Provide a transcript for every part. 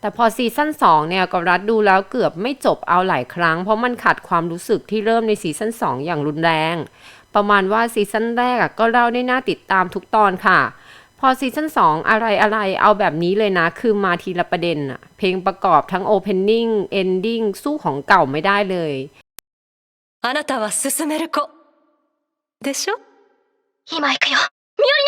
แต่พอซีซั่น2เนี่ยก็รัดดูแล้วเกือบไม่จบเอาหลายครั้ง เพราะมันขัดความรู้สึกที่เริ่มในซีซั่น2อย่างรุนแรง ประมาณว่าซีซั่นแรกอะก็เล่าได้น่าติดตามทุกตอนค่ะ พอซีซั่น2อะไรอะไรเอาแบบนี้เลยนะ คือมาทีละประเด็นอะเพลงประกอบทั้ง Opening Ending สู้ของเก่าไม่ได้เลย あなたは進める子でしょ今行くよミオリ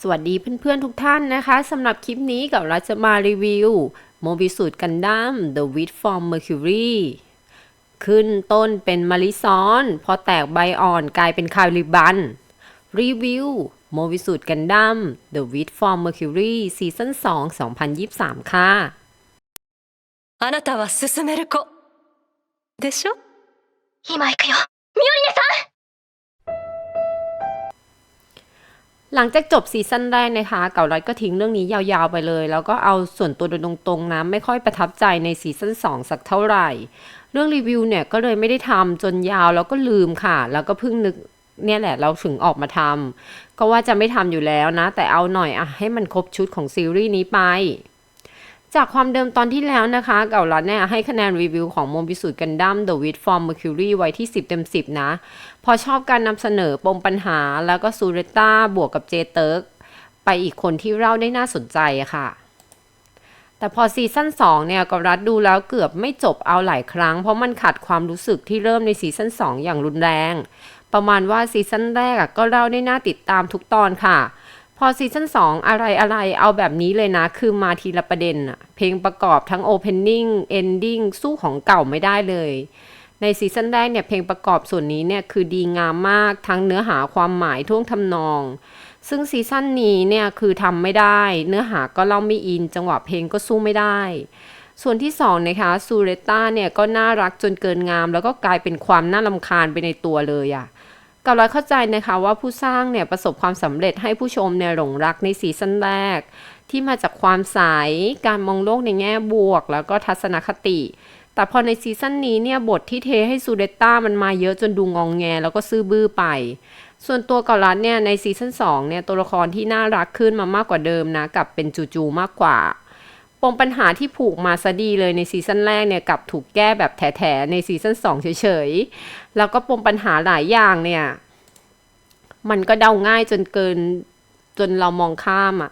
สวัสดีเพื่อนๆทุกท่านนะคะสำหรับคลิปนี้กับเราจะมารีวิวโมบิสูตรกันดั้ม The Wit from Mercury ขึ้นต้นเป็นมาริซอน พอแตกใบอ่อนกลายเป็นคาริบัน รีวิวโมบิสูตรกันดั้ม The Wit from Mercury ซีซั่น2 2023 ค่ะ あなたは進める子でしょ今行くよミオリネ หลังจากจบซีซั่นแรกนะคะเก่ารอยก็ทิ้งเรื่องนี้ยาวๆไปเลย แล้วก็เอาส่วนตัวโดยตรงๆนะไม่ค่อยประทับใจในซีซั่น2 สักเท่าไหร่ เรื่องรีวิวเนี่ยก็เลยไม่ได้ทำจนยาวแล้วก็ลืมค่ะ แล้วก็เพิ่งนึกเนี่ยแหละเราถึงออกมาทำก็ว่าจะไม่ทำอยู่แล้วนะ แต่เอาหน่อยอะให้มันครบชุดของซีรีส์นี้ไป จากความเดิมตอนที่แล้วนะคะ เก่ารัดเนี่ยให้คะแนนรีวิวของโมบิสูตรกันดั้ม The Wit from Mercury ไว้ที่ 10 เต็ม 10 นะ พอชอบการนำเสนอปมปัญหาแล้วก็ซูเรต้าบวกกับเจเติร์กไปอีกคนที่เล่าได้น่าสนใจค่ะ แต่พอซีซั่น2เนี่ยก็รัดดูแล้วเกือบไม่จบเอาหลายครั้ง เพราะมันขัดความรู้สึกที่เริ่มในซีซั่น2อย่างรุนแรง ประมาณว่าซีซั่นแรกก็เล่าได้น่าติดตามทุกตอนค่ะ พอซีซั่น2 อะไรอะไรเอาแบบนี้เลยนะ คือมาทีละประเด็นอะเพลงประกอบทั้ง Opening Ending สู้ของเก่าไม่ได้เลย ในซีซั่นแรกเนี่ยเพลงประกอบส่วนนี้เนี่ยคือดีงามมากทั้งเนื้อหาความหมายท่วงทำนอง ซึ่งซีซั่นนี้เนี่ยคือทำไม่ได้ เนื้อหาก็เล่าไม่อิน จังหวะเพลงก็สู้ไม่ได้ ส่วนที่สองนะคะซูเรต้าเนี่ยก็น่ารักจนเกินงาม แล้วก็กลายเป็นความน่ารำคาญไปในตัวเลยอะเกับร้อยเข้าใจนะคะว่าผู้สร้างเนี่ยประสบความสำเร็จให้ผู้ชมเนี่ยหลงรักในซีซั่นแรก ที่มาจากความใสการมองโลกในแง่บวก แล้วก็ทัศนคติ แต่พอในซีซั่นนี้เนี่ยบทที่เทให้ซูเดต้ามันมาเยอะจนดูงองแง แล้วก็ซื่อบื้อไป ส่วนตัวเกาลัดเนี่ยในซีซั่น2เนี่ยตัวละครที่น่ารักขึ้นมามากกว่าเดิมนะกับเป็นจูจูมากกว่า ปมปัญหาที่ผูกมาซะดีเลยในซีซั่นแรกเนี่ยกับถูกแก้แบบแถๆในซีซั่น2เฉยๆ แล้วก็ปมปัญหาหลายอย่างเนี่ย มันก็เดาง่ายจนเกินจนเรามองข้ามอะ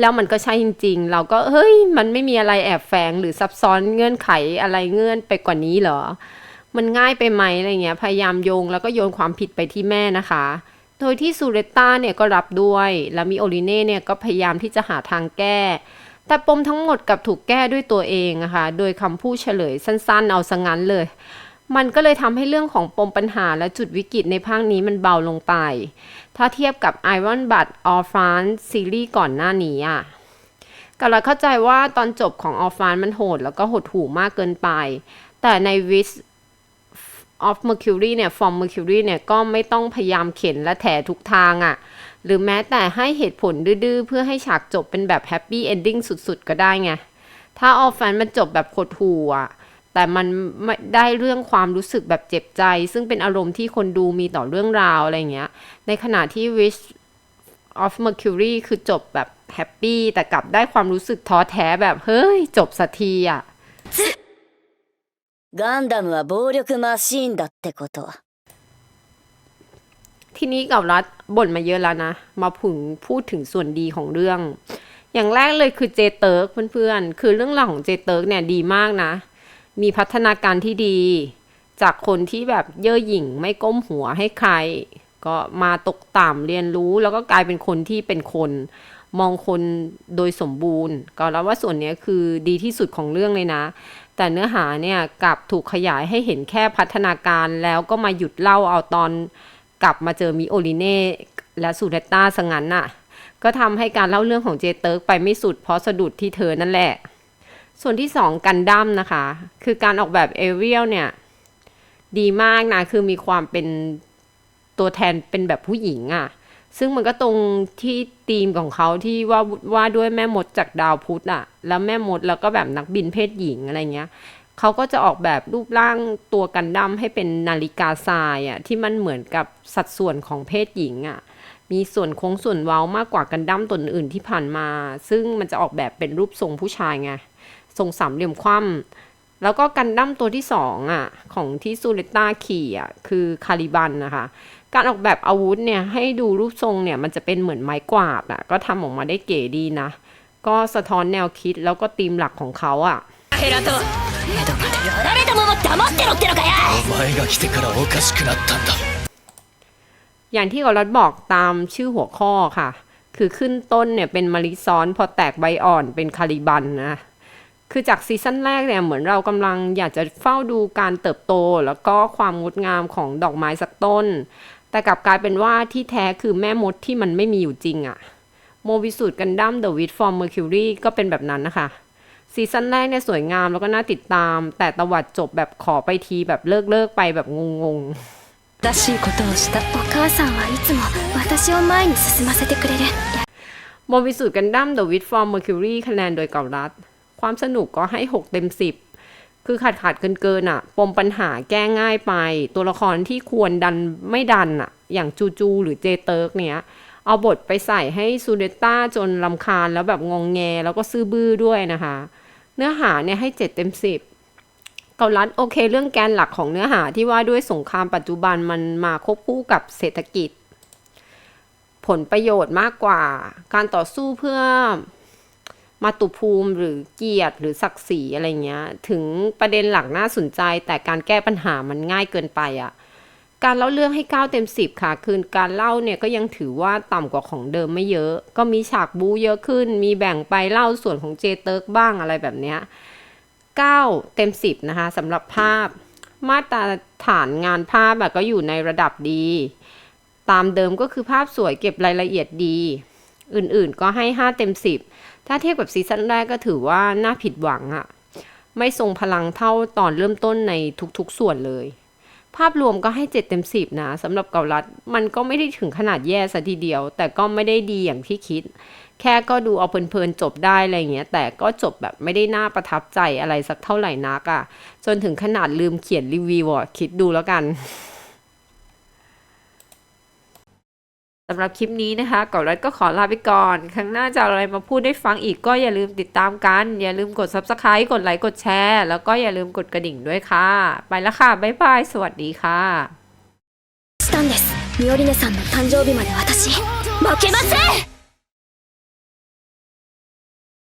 แล้วมันก็ใช่จริง ๆ เราก็เฮ้ย มันไม่มีอะไรแอบแฝงหรือซับซ้อนเงื่อนไขอะไรเงื่อนไปกว่านี้เหรอ มันง่ายไปไหมอะไรเงี้ย พยายามโยงแล้วก็โยนความผิดไปที่แม่นะคะโดยที่ซูเรต้าเนี่ยก็รับด้วย แล้วมีโอลิเน่เนี่ยก็พยายามที่จะหาทางแก้ แต่ปมทั้งหมดกับถูกแก้ด้วยตัวเองอะคะ่ะโดยคำพูดเฉลยสั้นๆ เอาซะงั้นเลย มันก็เลยทำให้เรื่องของปมปัญหาและจุดวิกฤตในภาคนี้มันเบาลงไป ถ้าเทียบกับ Iron Blood All France ซีรีส์ก่อนหน้านี้อะก็เราเข้าใจว่าตอนจบของ All France มันโหด แล้วก็หดหู่มากเกินไป แต่ใน Wish of Mercury เนี่ย From Mercury เนี่ยก็ไม่ต้องพยายามเข็นและแถทุกทางอะ หรือแม้แต่ให้เหตุผลดื้อๆ เพื่อให้ฉากจบเป็นแบบ Happy Ending สุดๆ ก็ได้ไง ถ้า All France มันจบแบบหดหู่อะแต่มันไม่ได้เรื่องความรู้สึกแบบเจ็บใจ ซึ่งเป็นอารมณ์ที่คนดูมีต่อเรื่องราวอะไรเงี้ย ในขณะที่ Wish of Mercury คือจบแบบแฮปปี้แต่กลับได้ความรู้สึกท้อแท้แบบเฮ้ย จบสักทีอ่ะ ガンダムは暴力マシーンだってこと。 ทีนี้กับรัฐบ่นมาเยอะแล้วนะ มาผึงพูดถึงส่วนดีของเรื่อง อย่างแรกเลยคือเจเติร์กเพื่อนๆ คือเรื่องราวของเจเติร์กเนี่ยดีมากนะ มีพัฒนาการที่ดี จากคนที่แบบเย่อหยิ่งไม่ก้มหัวให้ใคร ก็มาตกต่ำเรียนรู้แล้วก็กลายเป็นคนที่เป็นคน มองคนโดยสมบูรณ์ ก็แล้วว่าส่วนนี้คือดีที่สุดของเรื่องเลยนะแต่เนื้อหาเนี่ยกลับถูกขยายให้เห็นแค่พัฒนาการแล้วก็มาหยุดเล่าเอาตอน กลับมาเจอมิโอลิเน่และซูเนตตาซะงั้นน่ะ ก็ทำให้การเล่าเรื่องของเจเติร์กไปไม่สุดเพราะสะดุดที่เธอนั่นแหละ ส่วนที่สองกันดั้มนะคะ คือการออกแบบเอเรียลเนี่ย ดีมากนะ คือมีความเป็นตัวแทนเป็นแบบผู้หญิงอะ่ะ ซึ่งมันก็ตรงที่ธีมของเขาที่ว่าว่าด้วยแม่มดจากดาวพุธอะ่ะ แล้วแม่มดแล้วก็แบบนักบินเพศหญิงอะไรเงี้ย เขาก็จะออกแบบรูปร่างตัวกันดั้มให้เป็นนาฬิกาทรายอะ่ะที่มันเหมือนกับสัดส่วนของเพศหญิงอะมีส่วนโค้งส่วนเว้ามากกว่ากันดั้มตัวอื่นที่ผ่านมา ซึ่งมันจะออกแบบเป็นรูปทรงผู้ชายไงทรงสามเหลี่ยมคว่ำแล้วก็กันดั้มตัวที่สองอะของที่ซูเลต้าขี่อะคือคาริบันนะคะการออกแบบอาวุธเนี่ยให้ดูรูปทรงเนี่ยมันจะเป็นเหมือนไม้กวาดอะก็ทำออกมาได้เก๋ดีนะ ก็สะท้อนแนวคิดแล้วก็ธีมหลักของเขาอะ 黙ってろってのかよお前が来てからおかしくなったんだ อย่างที่กอรัฐบอกตามชื่อหัวข้อค่ะ คือขึ้นต้นเนี่ยเป็นมะลิซ้อน พอแตกใบอ่อนเป็นคาริบันนะ คือจากซีซั่นแรกเนี่ยเหมือนเรากำลังอยากจะเฝ้าดูการเติบโต แล้วก็ความงดงามของดอกไม้สักต้น แต่กลับกลายเป็นว่าที่แท้คือแม่มดที่มันไม่มีอยู่จริงอะโมบิสูตรกันดั้มเดอะวิดฟอร์มเมอร์คิวรีก็เป็นแบบนั้นนะคะ ซีซั่นแรกเนี่ยสวยงามแล้วก็น่าติดตาม แต่ตวัดจบแบบขอไปทีแบบเลิกเลิกๆไปแบบงงๆ 正しいことをしたお母さんはいつも私を前に進ませてくれる โมบิสูตรกันดั้ม The Wit from Mercury คะแนนโดยเก่ารัฐ ความสนุกก็ให้ 6 เต็ม 10 คือขาดขาดเกินเกินๆอะปมปัญหาแก้ง่ายไป ตัวละครที่ควรดันไม่ดันอะอย่างจูจูหรือเจเติร์กเนี้ย เอาบทไปใส่ให้ซูเดต้าจนลำคาญแล้วแบบงองแง แล้วก็ซื่อบื้อด้วยนะคะ เนื้อหาเนี่ยให้ 7 เต็ม 10เกาลัดโอเค เรื่องแกนหลักของเนื้อหาที่ว่าด้วยสงครามปัจจุบันมันมาควบคู่กับเศรษฐกิจ ผลประโยชน์มากกว่า การต่อสู้เพื่อมาตุภูมิหรือเกียรติหรือศักดิ์ศรีอะไรเงี้ย ถึงประเด็นหลักน่าสนใจแต่การแก้ปัญหามันง่ายเกินไปอะ่ะ การเล่าเรื่องให้ 9 เต็ม 10 ค่ะ คือการเล่าเนี่ยก็ยังถือว่าต่ำกว่าของเดิมไม่เยอะ ก็มีฉากบู๊เยอะขึ้น มีแบ่งไปเล่าส่วนของเจเติร์กบ้างอะไรแบบเนี้ย 9 เต็ม 10 นะคะสำหรับภาพ มาตรฐานงานภาพก็อยู่ในระดับดี ตามเดิมก็คือภาพสวยเก็บรายละเอียดดี อื่นๆก็ให้ 5 เต็ม 10 ถ้าเทียบกับซีซั่นแรกก็ถือว่าน่าผิดหวังอะไม่ทรงพลังเท่าตอนเริ่มต้นในทุกๆส่วนเลย ภาพรวมก็ให้ 7 เต็ม 10 นะสำหรับเกาลัด มันก็ไม่ได้ถึงขนาดแย่ซะทีเดียว แต่ก็ไม่ได้ดีอย่างที่คิด แค่ก็ดูเอาเพลินๆจบได้อะไรเงี้ย แต่ก็จบแบบไม่ได้น่าประทับใจอะไรสักเท่าไหร่นักอะ่ะ จนถึงขนาดลืมเขียนรีวิวอะคิดดูแล้วกัน สำหรับคลิปนี้นะคะก่อนรัดก็ขอลาไปก่อน ครั้งหน้าจะเอาอะไรมาพูดได้ฟังอีกก็อย่าลืมติดตามกัน อย่าลืมกด subscribe กดไลค์ กดแชร์ แล้วก็อย่าลืมกดกระดิ่งด้วยค่ะ ไปแล้วค่ะ บ๊ายบาย สวัสดีค่ะ したんですミオリネさんの誕生日まで私負けません